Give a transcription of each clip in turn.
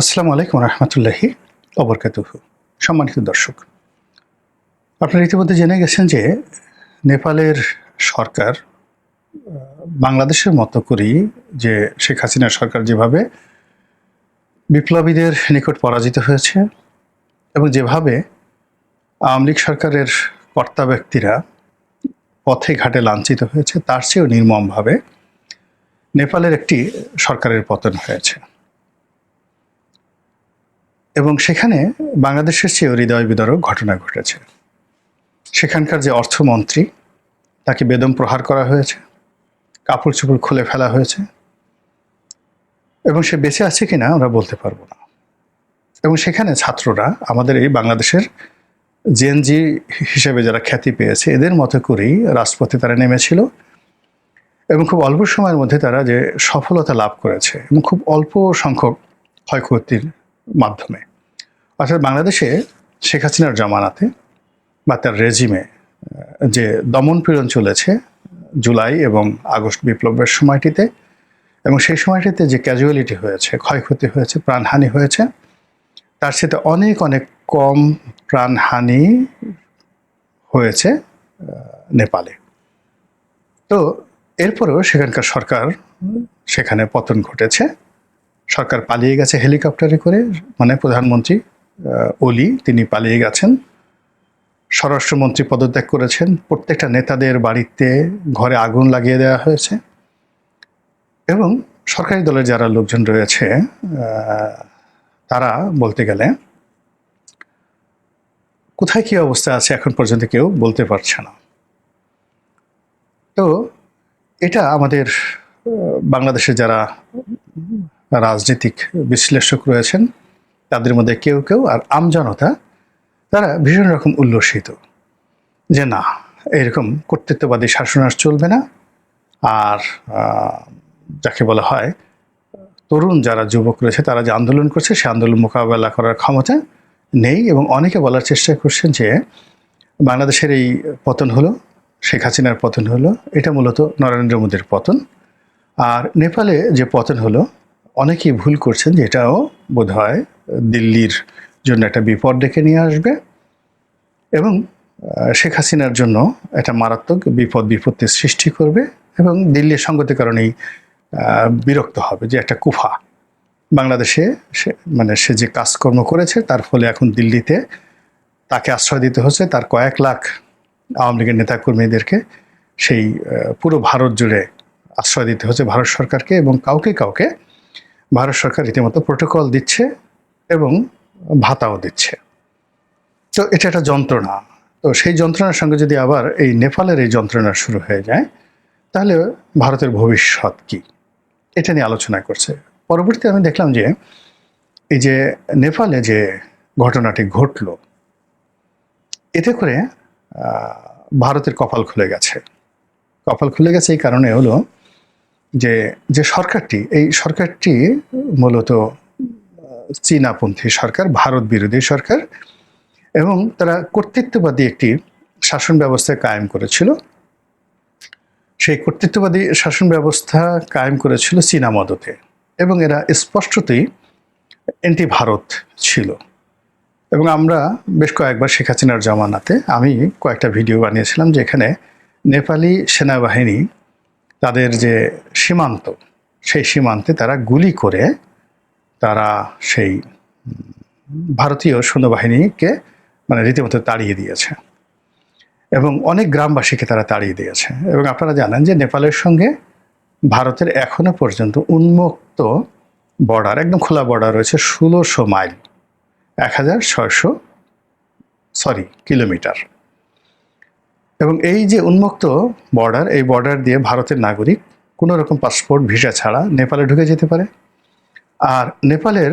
আসসালামু আলাইকুম রহমতুল্লাহি অবরকাতুহ সম্মানিত দর্শক, আপনারা ইতিমধ্যে জেনে গেছেন যে নেপালের সরকার, বাংলাদেশের মতো করেই যে শেখ হাসিনা সরকার যেভাবে বিপ্লবীদের নিকট পরাজিত হয়েছে এবং যেভাবে আওয়ামী লীগ সরকারের কর্তা ব্যক্তিরা পথে ঘাটে লাঞ্ছিত হয়েছে, তার চেয়েও নির্মমভাবে নেপালের একটি সরকারের পতন হয়েছে। এবং সেখানে বাংলাদেশের চেয়েও হৃদয় বিদারক ঘটনা ঘটেছে। সেখানকার যে অর্থমন্ত্রী, তাকে বেদম প্রহার করা হয়েছে, কাপড় চোপড় খুলে ফেলা হয়েছে, এবং সে বেঁচে আছে কিনা আমরা বলতে পারব না। এবং সেখানে ছাত্ররা আমাদের এই বাংলাদেশের জেনজি হিসেবে যারা খ্যাতি পেয়েছে, এদের মতো করেই রাজপথে তারা নেমেছিল এবং খুব অল্প সময়ের মধ্যে তারা যে সফলতা লাভ করেছে এবং খুব অল্প সংখ্যক ক্ষয়ক্ষতির মাধ্যমে। অর্থাৎ বাংলাদেশে শেখ হাসিনার জামানাতে বা তার রেজিমে যে দমন পীড়ন চলেছে জুলাই এবং আগস্ট বিপ্লবের সময়টিতে, এবং সেই সময়টিতে যে ক্যাজুয়ালিটি হয়েছে, ক্ষয়ক্ষতি হয়েছে, প্রাণহানি হয়েছে, তার সাথে অনেক অনেক কম প্রাণহানি হয়েছে নেপালে। তো এরপরেও সেখানকার সরকার সেখানে পতন ঘটেছে। সরকার পালিয়ে গেছে হেলিকপ্টারে করে মানে প্রধানমন্ত্রী ওলি তিনি পালিয়ে গেছেন। স্বরাষ্ট্রমন্ত্রী পদত্যাগ করেছেন। প্রত্যেকটা নেতাদের বাড়িতে ঘরে আগুন লাগিয়ে দেওয়া হয়েছে। এবং সরকারি দলের যারা লোকজন রয়েছে তারা বলতে গেলে কোথায় কী অবস্থা আছে এখন পর্যন্ত কেউ বলতে পারছে না। তো এটা আমাদের বাংলাদেশে যারা রাজনৈতিক বিশ্লেষক রয়েছেন, তাদের মধ্যে কেউ কেউ আর আমজনতা তারা ভীষণ রকম উল্লসিত যে না, এরকম কর্তৃত্ববাদী শাসন আর চলবে না। আর যাকে বলা হয় তরুণ যারা যুবক রয়েছে, তারা যে আন্দোলন করছে, সে আন্দোলন মোকাবেলা করার ক্ষমতা নেই এবং অনেকে বলার চেষ্টা করছেন যে বাংলাদেশের এই পতন হলো, শেখ হাসিনার পতন হলো, এটা মূলত নরেন্দ্র মোদীর পতন। আর নেপালে যে পতন হলো অনেকেই ভুল করছেন যে এটাও বোধ হয় দিল্লির জন্য একটা বিপদ ডেকে নিয়ে আসবে এবং শেখ হাসিনার জন্য একটা মারাত্মক বিপদ বিপত্তির সৃষ্টি করবে এবং দিল্লির সঙ্গতির কারণেই বিরক্ত হবে যে একটা কুফা। বাংলাদেশে সে মানে সে যে কাজকর্ম করেছে তার ফলে এখন দিল্লিতে তাকে আশ্রয় দিতে হচ্ছে, তার কয়েক লাখ আওয়ামী লীগের নেতাকর্মীদেরকে সেই পুরো ভারত জুড়ে আশ্রয় দিতে হচ্ছে, ভারত সরকারকে এবং কাউকে কাউকে ভারত সরকার রীতিমতো প্রোটোকল দিচ্ছে এবং ভাতাও দিচ্ছে। তো এটা একটা যন্ত্রণা। তো সেই যন্ত্রণার সঙ্গে যদি আবার এই নেপালের এই যন্ত্রণা শুরু হয়ে যায়, তাহলে ভারতের ভবিষ্যৎ কি? এটা নিয়ে আলোচনা করছে। পরবর্তীতে আমি দেখলাম যে, এই যে নেপালে যে ঘটনাটি ঘটলো, এতে করে ভারতের কপাল খুলে গেছে। কপাল খুলে গেছে এই কারণে হলো যে যে সরকারটি, এই সরকারটি মূলত চীনাপন্থী সরকার, ভারত বিরোধী সরকার এবং তারা কর্তৃত্ববাদী একটি শাসন ব্যবস্থা কায়েম করেছিল। সেই কর্তৃত্ববাদী শাসন ব্যবস্থা কায়েম করেছিল চীনা মদতে এবং এরা স্পষ্টতই অ্যান্টি ভারত ছিল। এবং আমরা বেশ কয়েকবার শেখ হাসিনার জামানাতে আমি কয়েকটা ভিডিও বানিয়েছিলাম যেখানে নেপালি সেনাবাহিনী তাদের যে সীমান্ত, সেই সীমান্তে তারা গুলি করে তারা সেই ভারতীয় সৈন্যবাহিনীকে মানে রীতিমতো তাড়িয়ে দিয়েছে। এবং অনেক গ্রামবাসীকে তারা তাড়িয়ে দিয়েছে। এবং আপনারা জানেন যে নেপালের সঙ্গে ভারতের এখনও পর্যন্ত উন্মুক্ত বর্ডার, একদম খোলা বর্ডার রয়েছে ষোলোশো মাইল, এক হাজার ছয়শো, সরি, কিলোমিটার। এবং এই যে উন্মুক্ত বর্ডার এই বর্ডার দিয়ে ভারতের নাগরিক কোনো রকম পাসপোর্ট ভিসা ছাড়া নেপালে ঢুকে যেতে পারে। আর নেপালের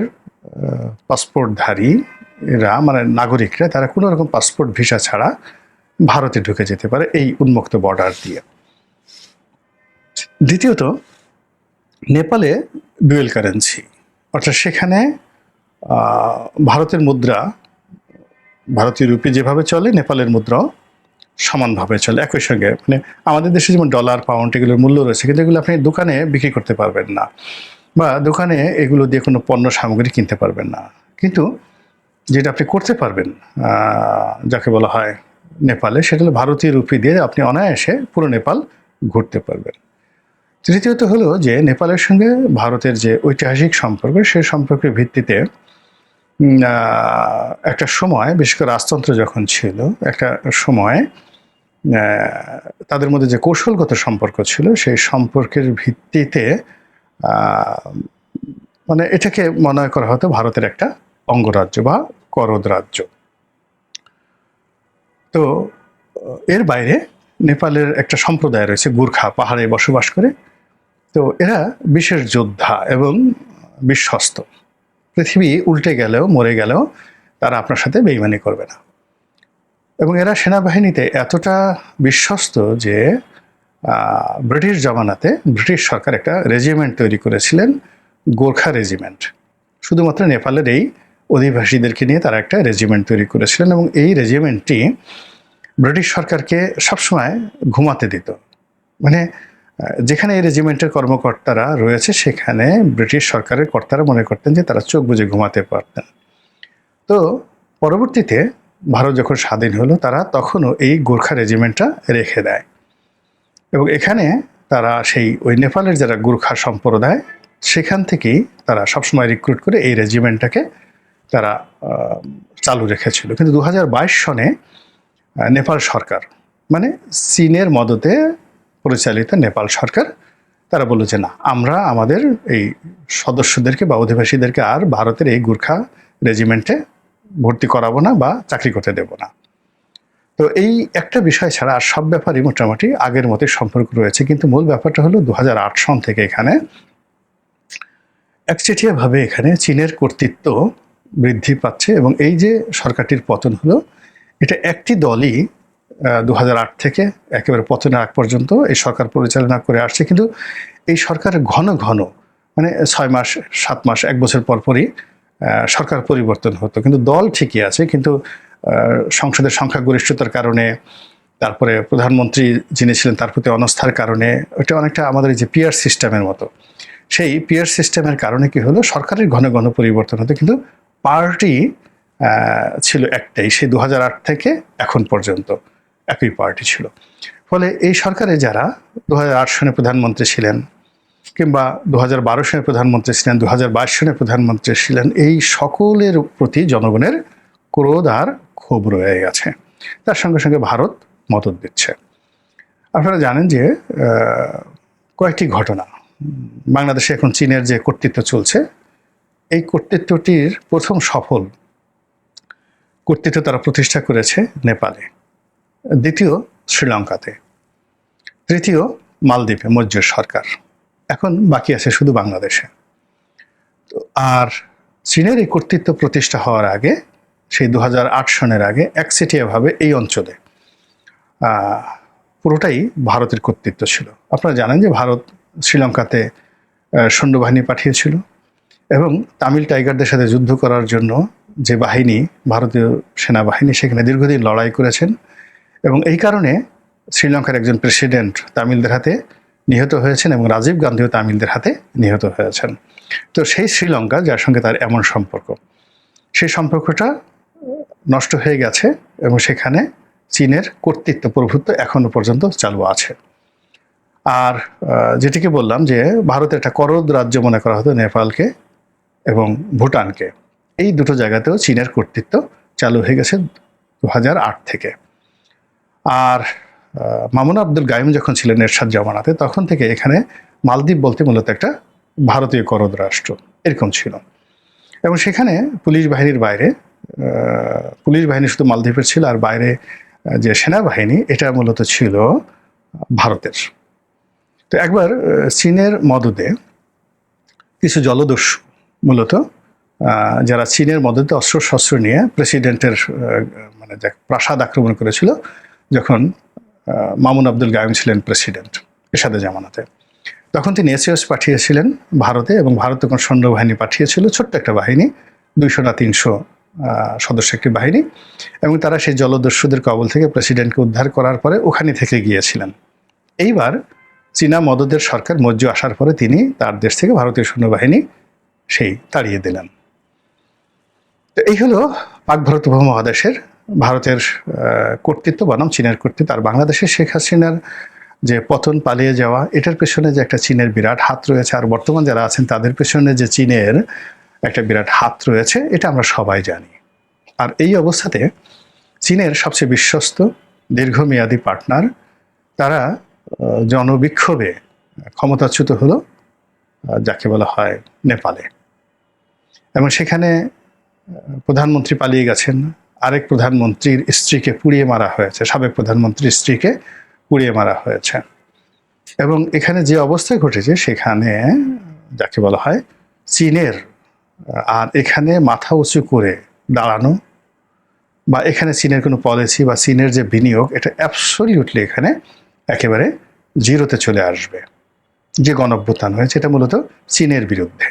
পাসপোর্টধারীরা মানে নাগরিকরা, তারা কোনো রকম পাসপোর্ট ভিসা ছাড়া ভারতে ঢুকে যেতে পারে এই উন্মুক্ত বর্ডার দিয়ে। দ্বিতীয়ত, নেপালে ডুয়েল কারেন্সি অর্থাৎ সেখানে ভারতের মুদ্রা, ভারতীয় রুপি যেভাবে চলে, নেপালের মুদ্রাও সমানভাবে চলে, একই সঙ্গে মানে আমাদের দেশে যেমন ডলার পাউন্ড এগুলোর মূল্য রয়েছে, কিন্তু এগুলো আপনি দোকানে বিক্রি করতে পারবেন না বা দোকানে এগুলো দিয়ে কোনো পণ্য, সামগ্রী কিনতে পারবেন না। কিন্তু যেটা আপনি করতে পারবেন যাকে বলা হয় নেপালে, সেটা হলো ভারতীয় রুপি দিয়ে আপনি অনায়াসে পুরো নেপাল ঘুরতে পারবেন। তৃতীয়ত হলো যে, নেপালের সঙ্গে ভারতের যে ঐতিহাসিক সম্পর্ক সেই সম্পর্কের ভিত্তিতে একটা সময়, বিশেষ করে রাজতন্ত্র যখন ছিল, একটা সময় তাদের মধ্যে যে কৌশলগত সম্পর্ক ছিল, সেই সম্পর্কের ভিত্তিতে মানে এটাকে মনে করা হতো ভারতের একটা অঙ্গরাজ্য বা করদ রাজ্য। তো, এর বাইরে নেপালের একটা সম্প্রদায় রয়েছে, গুর্খা, পাহাড়ে বসবাস করে। তো, এরা বিশেষ যোদ্ধা এবং বিশ্বস্ত। পৃথিবী উল্টে গেলেও, মরে গেলেও তারা আপনার সাথে বেইমানি করবে না। এবং এরা সেনাবাহিনীতে এতটা বিশ্বস্ত যে ব্রিটিশ জমানাতে ব্রিটিশ সরকার একটা রেজিমেন্ট তৈরি করেছিলেন, গোর্খা রেজিমেন্ট শুধুমাত্র নেপালের এই অধিবাসীদেরকে নিয়ে তারা একটা রেজিমেন্ট তৈরি করেছিলেন এবং এই রেজিমেন্টটি ব্রিটিশ সরকারকে সবসময় ঘুমাতে দিত। মানে যেখানে এই রেজিমেন্টের কর্মকর্তারা রয়েছে, সেখানে ব্রিটিশ সরকারের কর্তারা মনে করতেন যে তারা চোখ বুজে ঘুমাতে পারতেন। তো পরবর্তীতে ভারত যখন স্বাধীন হলো, তারা তখনও এই গোর্খা রেজিমেন্টটা রেখে দেয়। এবং এখানে তারা সেই ওই নেপালের যারা গোর্খা সম্প্রদায়, সেখান থেকেই তারা সবসময় রিক্রুট করে এই রেজিমেন্টটাকে তারা চালু রেখেছিল। কিন্তু দু হাজার বাইশ সনে নেপাল সরকার মানে চীনের মদতে পরিচালিত নেপাল সরকার, তারা বলল যে না, আমরা আমাদের এই সদস্যদেরকে বা অধিবাসীদেরকে আর ভারতের এই গুর্খা রেজিমেন্টে ভর্তি করাবো না বা চাকরি করতে দেব না। তো এই একটা বিষয় ছাড়া আর সব ব্যাপারই মোটামুটি আগের মতোই সম্পর্ক রয়েছে, কিন্তু মূল ব্যাপারটা হলো দু হাজার আট সন থেকে এখানে একচেটিয়াভাবে এখানে চীনের কর্তৃত্ব বৃদ্ধি পাচ্ছে এবং এই যে সরকারটির পতন হলো, এটা একটি দলই দু হাজার আট থেকে একেবারে পতনের আগ পর্যন্ত এই সরকার পরিচালনা করে আসছে। কিন্তু এই সরকার ঘন ঘন মানে ছয় মাস, সাত মাস, এক বছর পর পরই সরকার পরিবর্তন হতো। কিন্তু দল ঠিকই আছে, কিন্তু সংসদের সংখ্যাগরিষ্ঠতার কারণে, তারপরে প্রধানমন্ত্রী যিনি ছিলেন তার প্রতি অনাস্থার কারণে ওটা অনেকটা আমাদের যে পিয়ার সিস্টেমের মতো। সেই পিয়ার সিস্টেমের কারণে কি হলো, সরকারের ঘন ঘন পরিবর্তন হতো, কিন্তু পার্টি ছিল একটাই, সেই দু হাজার আট থেকে এখন পর্যন্ত। একই পার্টি ছিল। ফলে এই সরকারে যারা দু হাজার আট সনে প্রধানমন্ত্রী ছিলেন কিংবা দু হাজার বারো সনে প্রধানমন্ত্রী ছিলেন দু হাজার বাইশ সনে প্রধানমন্ত্রী ছিলেন, এই সকলের প্রতি জনগণের ক্রোধ আর ক্ষোভ রয়ে গেছে। তার সঙ্গে সঙ্গে ভারত মদত দিচ্ছে। আপনারা জানেন যে কয়েকটি ঘটনা। বাংলাদেশে এখন চীনের যে কর্তৃত্ব চলছে, এই কর্তৃত্বটির প্রথম সফল কর্তৃত্ব তারা প্রতিষ্ঠা করেছে নেপালে। দ্বিতীয় শ্রীলঙ্কাতে। তৃতীয় মালদ্বীপে, মজ্জুর সরকার। এখন বাকি আছে শুধু বাংলাদেশে। তো আর চীনের এই কর্তৃত্ব প্রতিষ্ঠা হওয়ার আগে, সেই দু হাজার আট সনের আগে একচেটিয়াভাবে এই অঞ্চলে পুরোটাই ভারতের কর্তৃত্ব ছিল। আপনারা জানেন যে ভারত শ্রীলঙ্কাতে সৈন্যবাহিনী পাঠিয়েছিল এবং তামিল টাইগারদের সাথে যুদ্ধ করার জন্য যে বাহিনী, ভারতীয় সেনাবাহিনী, সেখানে দীর্ঘদিন লড়াই করেছেন। এবং এই কারণে শ্রীলঙ্কার একজন প্রেসিডেন্ট তামিলদের হাতে নিহত হয়েছেন এবং রাজীব গান্ধীও তামিলদের হাতে নিহত হয়েছেন। তো সেই শ্রীলঙ্কা, যার সঙ্গে তার এমন সম্পর্ক, সেই সম্পর্কটা নষ্ট হয়ে গেছে এবং সেখানে চীনের কর্তৃত্ব প্রভুত্ব এখনও পর্যন্ত চালু আছে। আর যেটিকে বললাম যে ভারতের একটা করদ রাজ্য মনে করা হতো, নেপালকে এবং ভুটানকে। এই দুটো জায়গাতেও চীনের কর্তৃত্ব চালু হয়ে গেছে দু হাজার আট থেকে। আর মামুন আব্দুল গাইম যখন ছিলেন এরশাদ জামানাতে, তখন থেকে এখানে মালদ্বীপ বলতে মূলত একটা ভারতীয় করদ রাষ্ট্র, এরকম ছিল। এবং সেখানে পুলিশ বাহিনীর বাইরে পুলিশ বাহিনী শুধু মালদ্বীপের ছিল আর বাইরে যে সেনাবাহিনী, এটা মূলত ছিল ভারতের। তো একবার চীনের মদদে কিছু জলদস্যু মূলত যারা চীনের মদতে অস্ত্র শস্ত্র নিয়ে প্রেসিডেন্টের মানে প্রাসাদ আক্রমণ করেছিল যখন মামুন আব্দুল গায়ম ছিলেন প্রেসিডেন্ট এরশাদে জামানাতে, তখন তিনি এসিওস পাঠিয়েছিলেন ভারতে এবং ভারত তখন সৈন্যবাহিনী পাঠিয়েছিল, ছোট্ট একটা বাহিনী, দুইশো না তিনশো সদস্য একটি বাহিনী, এবং তারা সেই জলদস্যুদের কবল থেকে প্রেসিডেন্টকে উদ্ধার করার পরে ওখানে থেকে গিয়েছিলেন। এইবার চীনা মদদের সরকার মজ্জ আসার পরে তিনি তার দেশ থেকে ভারতীয় সৈন্যবাহিনী সেই তাড়িয়ে দিলেন। তো এই হলো পাক ভারত উপমহাদেশের ভারতের কর্তৃত্ব বনাম চীনের কর্তৃত্ব আর বাংলাদেশের শেখ হাসিনার যে পতন পালিয়ে যাওয়া, এটার পেছনে যে একটা চীনের বিরাট হাত রয়েছে আর বর্তমান যারা আছেন তাদের পেছনে যে চীনের একটা বিরাট হাত রয়েছে, এটা আমরা সবাই জানি। আর এই অবস্থাতে চীনের সবচেয়ে বিশ্বস্ত দীর্ঘমেয়াদী পার্টনার, তারা জনবিক্ষোভে ক্ষমতাচ্যুত হলো যাকে বলা হয় নেপালে। এবং সেখানে প্রধানমন্ত্রী পালিয়ে গেছেন আরেক প্রধানমন্ত্রীর স্ত্রীকে পুড়িয়ে মারা হয়েছে, সাবেক প্রধানমন্ত্রীর স্ত্রীকে পুড়িয়ে মারা হয়েছে। এবং এখানে যে অবস্থা ঘটেছে, সেখানে যাকে বলা হয় চীনের, আর এখানে মাথা উঁচু করে দাঁড়ানো, বা এখানে চীনের কোনো পলিসি বা চীনের যে বিনিয়োগ, এটা অ্যাবসলিউটলি এখানে একেবারে জিরোতে চলে আসবে। যে গণঅভ্যুত্থান হয়েছে, এটা মূলত চীনের বিরুদ্ধে।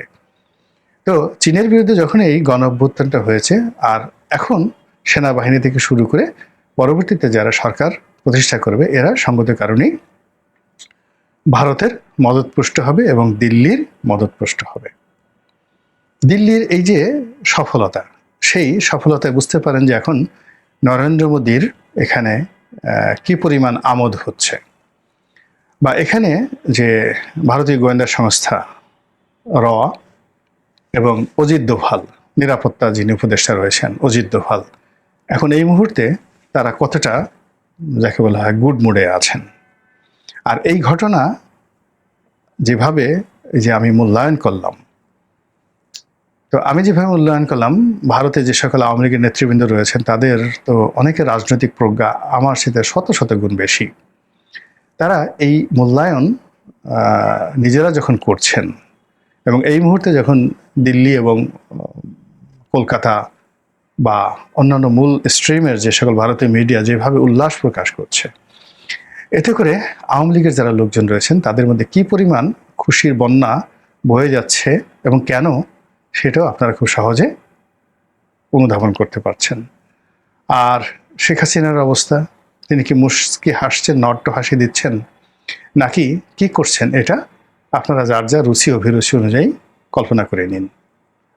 তো চীনের বিরুদ্ধে যখন এই গণঅভ্যুত্থানটা হয়েছে, আর এখন সেনাবাহিনী থেকে শুরু করে পরবর্তীতে যারা সরকার প্রতিষ্ঠা করবে, এরা সঙ্গত কারণেই ভারতের মদতপুষ্ট হবে এবং দিল্লির মদতপুষ্ট হবে। দিল্লির এই যে সফলতা, সেই সফলতায় বুঝতে পারেন যে এখন নরেন্দ্র মোদীর এখানে কি পরিমাণ আমোদ হচ্ছে। বা এখানে যে ভারতীয় গোয়েন্দা সংস্থা র এবং অজিত দোভাল, নিরাপত্তা যিনি উপদেষ্টা রয়েছেন, অজিত দোভাল এখন এই মুহূর্তে তারা কতটা যাকে বলা হয় গুড মুডে আছেন। আর এই ঘটনা যেভাবে যে আমি মূল্যায়ন করলাম, তো আমি যেভাবে মূল্যায়ন করলাম, ভারতে যে সকল আওয়ামী লীগের নেতৃবৃন্দ রয়েছেন, তাদের তো অনেকের রাজনৈতিক প্রজ্ঞা আমার সাথে শত শত গুণ বেশি। তারা এই মূল্যায়ন নিজেরা যখন করছেন এবং এই মুহূর্তে যখন দিল্লি এবং কলকাতা বা অন্যান্য মূল স্ট্রিমের যে সকল ভারতীয় মিডিয়া যেভাবে উল্লাস প্রকাশ করছে, এতে করে আওয়ামী লীগের যারা লোকজন রয়েছেন, তাদের মধ্যে কি পরিমাণ খুশির বন্যা বয়ে যাচ্ছে এবং কেন সেটাও আপনারা খুব সহজে অনুধাবন করতে পারছেন? আর শেখ হাসিনার অবস্থা, তিনি কি মুস্কি হাসছেন, নট্ট হাসি দিচ্ছেন, নাকি কি করছেন, এটা আপনারা যার যা রুচি অভিরুচি অনুযায়ী কল্পনা করে নিন।